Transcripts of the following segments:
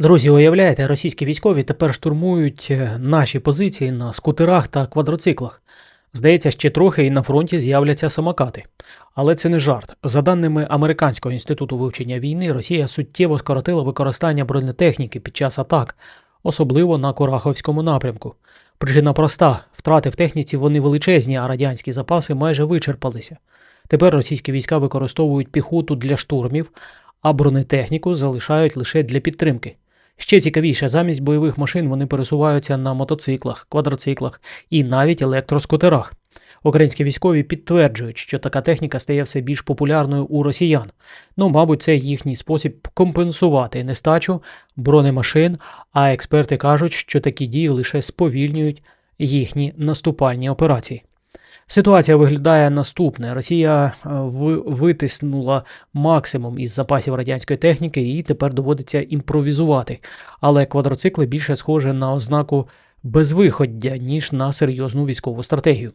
Друзі, уявляєте, російські військові тепер штурмують е, наші позиції на скутерах та квадроциклах. Здається, ще трохи і на фронті з'являться самокати. Але це не жарт. За даними Американського інституту вивчення війни, Росія суттєво скоротила використання бронетехніки під час атак, особливо на Кураховському напрямку. Причина проста: втрати в техніці вони величезні, а радянські запаси майже вичерпалися. Тепер російські війська використовують піхоту для штурмів, а бронетехніку залишають лише для підтримки. Ще цікавіше, замість бойових машин вони пересуваються на мотоциклах, квадроциклах і навіть електроскутерах. Українські військові підтверджують, що така техніка стає все більш популярною у росіян. Ну, мабуть, це їхній спосіб компенсувати нестачу бронемашин, а експерти кажуть, що такі дії лише сповільнюють їхні наступальні операції. Ситуація виглядає наступне: Росія е, витиснула максимум із запасів радянської техніки і тепер доводиться імпровізувати. Але квадроцикли більше схожі на ознаку безвиходя, ніж на серйозну військову стратегію.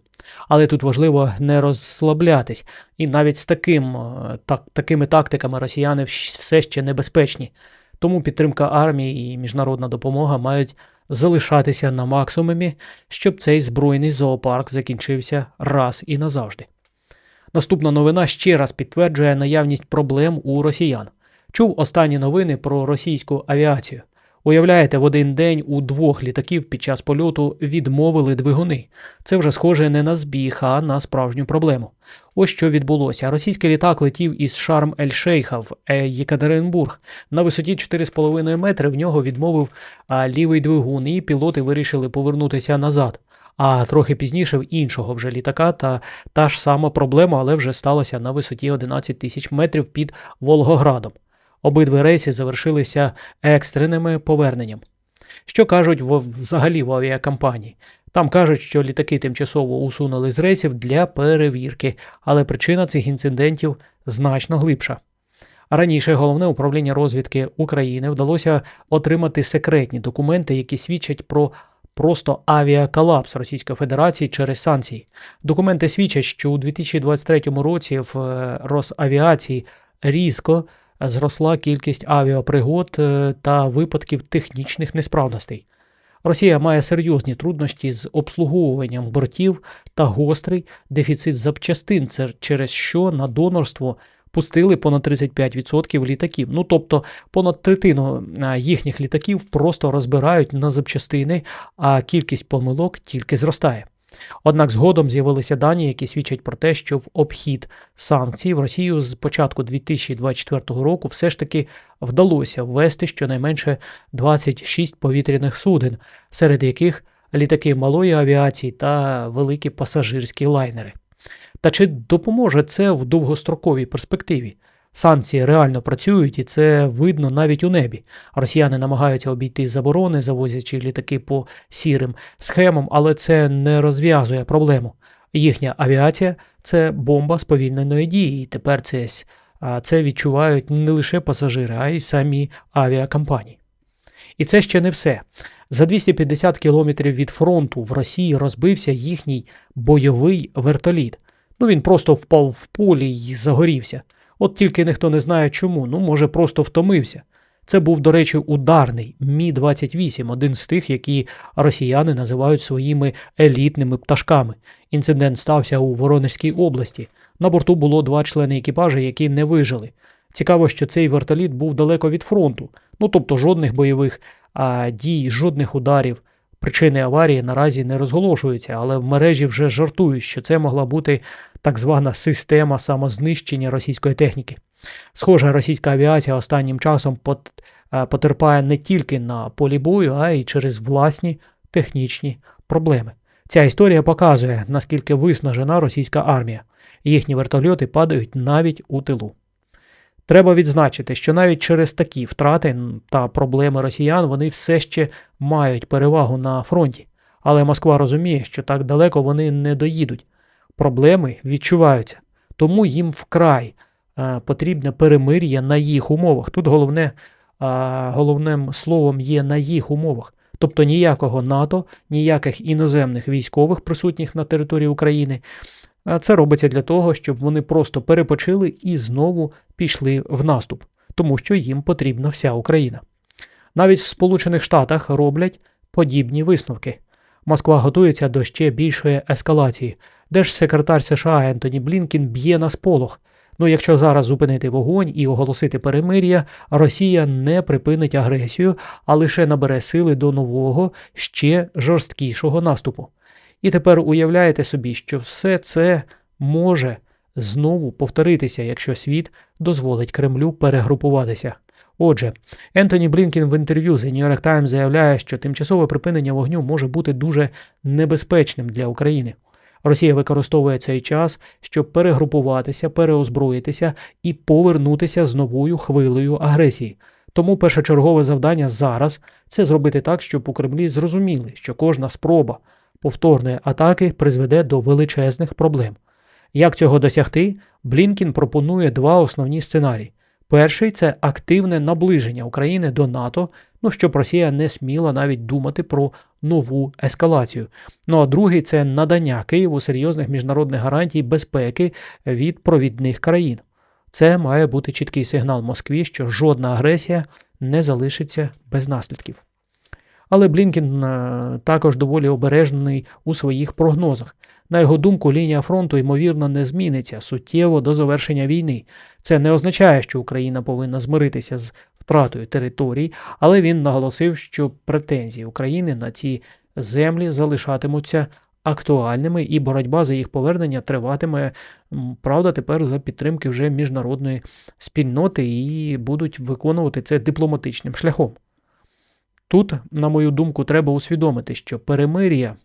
Але тут важливо не розслаблятись, і навіть з таким, е, так, такими тактиками росіяни все ще небезпечні. Тому підтримка армії і міжнародна допомога мають залишатися на максимумі, щоб цей збройний зоопарк закінчився раз і назавжди. Наступна новина ще раз підтверджує наявність проблем у росіян. Чув останні новини про російську авіацію. Уявляєте, в один день у двох літаків під час польоту відмовили двигуни. Це вже схоже не на збіг, а на справжню проблему. Ось що відбулося. Російський літак летів із шарм ель шейха в Єкатеринбург. На висоті 4,5 метри в нього відмовив лівий двигун, і пілоти вирішили повернутися назад. А трохи пізніше в іншого вже літака та та ж сама проблема, але вже сталася на висоті 11 тисяч метрів під Волгоградом. Обидві рейси завершилися екстреними поверненням. Що кажуть взагалі в авіакомпанії? Там кажуть, що літаки тимчасово усунули з рейсів для перевірки, але причина цих інцидентів значно глибша. Раніше головне управління розвідки України вдалося отримати секретні документи, які свідчать про просто авіаколапс Російської Федерації через санкції. Документи свідчать, що у 2023 році в е, Росавіації різко зросла кількість авіапригод е, та випадків технічних несправностей. Росія має серйозні труднощі з обслуговуванням бортів та гострий дефіцит запчастин, це через що на донорство пустили понад 35% літаків. Ну тобто понад третину їхніх літаків просто розбирають на запчастини, а кількість помилок тільки зростає. Однак згодом з'явилися дані, які свідчать про те, що в обхід санкцій в Росію з початку 2024 року все ж таки вдалося ввести щонайменше 26 повітряних суден, серед яких літаки малої авіації та великі пасажирські лайнери. Та чи допоможе це в довгостроковій перспективі? Санкції реально працюють, і це видно навіть у небі. Росіяни намагаються обійти заборони, завозячи літаки по сірим схемам, але це не розв'язує проблему. Їхня авіація це бомба сповільненої дії, і тепер це, це відчувають не лише пасажири, а й самі авіакомпанії. І це ще не все. За 250 кілометрів від фронту в Росії розбився їхній бойовий вертоліт. Ну він просто впав в полі і загорівся. От тільки ніхто не знає чому, ну може просто втомився. Це був, до речі, ударний Мі-28, один з тих, які росіяни називають своїми елітними пташками. Інцидент стався у Воронежській області. На борту було два члени екіпажу, які не вижили. Цікаво, що цей вертоліт був далеко від фронту, ну тобто жодних бойових а, дій, жодних ударів. Причини аварії наразі не розголошуються, але в мережі вже жартують, що це могла бути так звана система самознищення російської техніки. Схоже, російська авіація останнім часом е, потерпає не тільки на полі бою, а й через власні технічні проблеми. Ця історія показує, наскільки виснажена російська армія. Їхні вертольоти падають навіть у тилу. Треба відзначити, що навіть через такі втрати та проблеми росіян вони все ще мають перевагу на фронті. Але Москва розуміє, що так далеко вони не доїдуть. Проблеми відчуваються, тому їм вкрай е, потрібне перемир'я на їх умовах. Тут головне, е, головним словом є на їх умовах. Тобто ніякого НАТО, ніяких іноземних військових присутніх на території України. А Це робиться для того, щоб вони просто перепочили і знову пішли в наступ, тому що їм потрібна вся Україна. Навіть в Сполучених Штатах роблять подібні висновки. Москва готується до ще більшої ескалації. Держсекретар США Ентоні Блінкін б'є на сполох. Ну, якщо зараз зупинити вогонь і оголосити перемир'я, Росія не припинить агресію, а лише набере сили до нового, ще жорсткішого наступу. І тепер уявляєте собі, що все це може знову повторитися, якщо світ дозволить Кремлю перегрупуватися. Отже, Ентоні Блінкін в інтерв'ю з New York Times заявляє, що тимчасове припинення вогню може бути дуже небезпечним для України. Росія використовує цей час, щоб перегрупуватися, переозброїтися і повернутися з новою хвилею агресії. Тому першочергове завдання зараз це зробити так, щоб у Кремлі зрозуміли, що кожна спроба повторної атаки призведе до величезних проблем. Як цього досягти? Блінкін пропонує два основні сценарії. Перший це активне наближення України до НАТО, ну щоб Росія не сміла навіть думати про нову ескалацію. Ну а другий це надання Києву серйозних міжнародних гарантій безпеки від провідних країн. Це має бути чіткий сигнал Москві, що жодна агресія не залишиться без наслідків. Але Блінкін е, також доволі обережний у своїх прогнозах. На його думку, лінія фронту ймовірно не зміниться суттєво до завершення війни. Це не означає, що Україна повинна змиритися з втратою територій, але він наголосив, що претензії України на ці землі залишатимуться актуальними, і боротьба за їх повернення триватиме, правда, тепер за підтримки вже міжнародної спільноти і будуть виконувати це дипломатичним шляхом. Тут, на мою думку, треба усвідомити, що перемир'я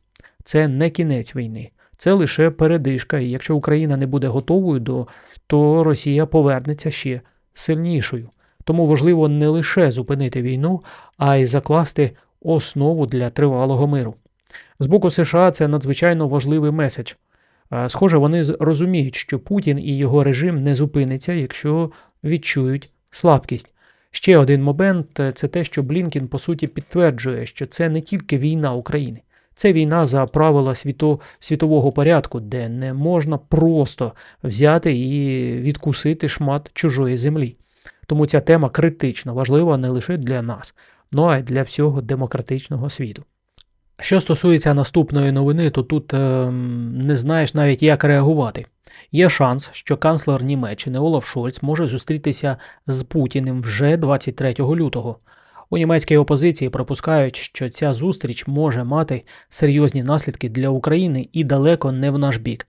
це не кінець війни, це лише передишка, і якщо Україна не буде готовою до, то Росія повернеться ще сильнішою. Тому важливо не лише зупинити війну, а й закласти основу для тривалого миру. З боку США це надзвичайно важливий меседж. Схоже, вони розуміють, що Путін і його режим не зупиниться, якщо відчують слабкість. Ще один момент це те, що Блінкін по суті підтверджує, що це не тільки війна України, це війна за правила світо, світового порядку, де не можна просто взяти і відкусити шмат чужої землі. Тому ця тема критично важлива не лише для нас, ну а й для всього демократичного світу. Що стосується наступної новини, то тут е, не знаєш навіть як реагувати. Є шанс, що канцлер Німеччини Олаф Шольц може зустрітися з Путіним вже 23 лютого. У німецькій опозиції припускають, що ця зустріч може мати серйозні наслідки для України і далеко не в наш бік.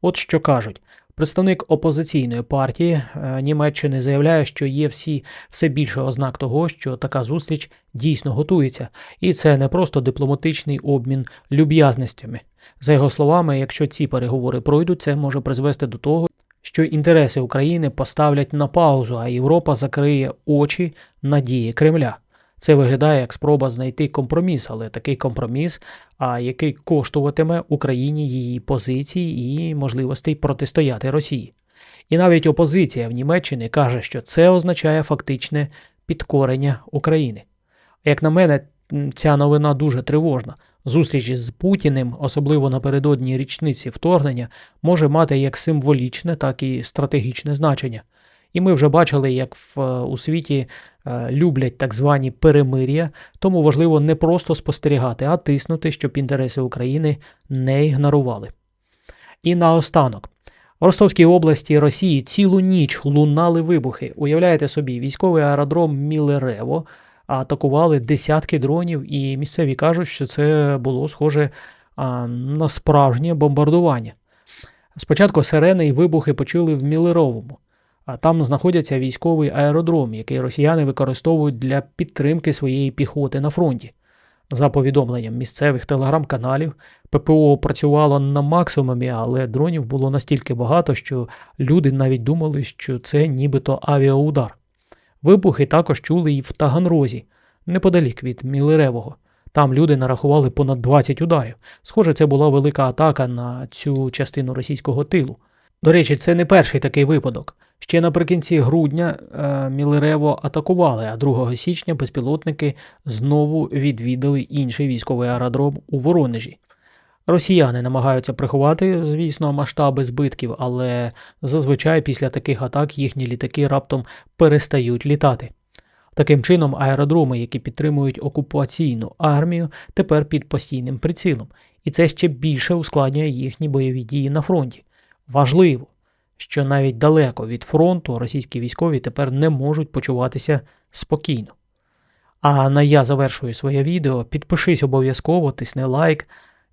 От що кажуть, Представник опозиційної партії е, Німеччини заявляє, що є всі все більше ознак того, що така зустріч дійсно готується, і це не просто дипломатичний обмін люб'язностями. За його словами, якщо ці переговори пройдуть, це може призвести до того, що інтереси України поставлять на паузу, а Європа закриє очі на дії Кремля. Це виглядає як спроба знайти компроміс, але такий компроміс, а який коштуватиме Україні її позиції і можливостей протистояти Росії. І навіть опозиція в Німеччині каже, що це означає фактичне підкорення України. Як на мене, ця новина дуже тривожна. Зустріч з Путіним, особливо напередодні річниці вторгнення, може мати як символічне, так і стратегічне значення. І ми вже бачили, як в, е, у світі е, люблять так звані перемир'я, тому важливо не просто спостерігати, а тиснути, щоб інтереси України не ігнорували. І наостанок. В Ростовській області Росії цілу ніч лунали вибухи. Уявляєте собі, військовий аеродром Мілерево атакували десятки дронів, і місцеві кажуть, що це було схоже на справжнє бомбардування. Спочатку сирени і вибухи почули в Мілеровому. А там знаходяться військовий аеродром, який росіяни використовують для підтримки своєї піхоти на фронті. За повідомленням місцевих телеграм-каналів, ППО працювало на максимумі, але дронів було настільки багато, що люди навіть думали, що це нібито авіаудар. Вибухи також чули і в Таганрозі, неподалік від Мілеревого. Там люди нарахували понад 20 ударів. Схоже, це була велика атака на цю частину російського тилу. До речі, це не перший такий випадок. Ще наприкінці грудня е, Мілерево атакували, а 2 січня безпілотники знову відвідали інший військовий аеродром у Воронежі. Росіяни намагаються приховати, звісно, масштаби збитків, але зазвичай після таких атак їхні літаки раптом перестають літати. Таким чином, аеродроми, які підтримують окупаційну армію, тепер під постійним прицілом, і це ще більше ускладнює їхні бойові дії на фронті. Важливо, що навіть далеко від фронту російські військові тепер не можуть почуватися спокійно. А на я завершую своє відео. Підпишись обов'язково, тисни лайк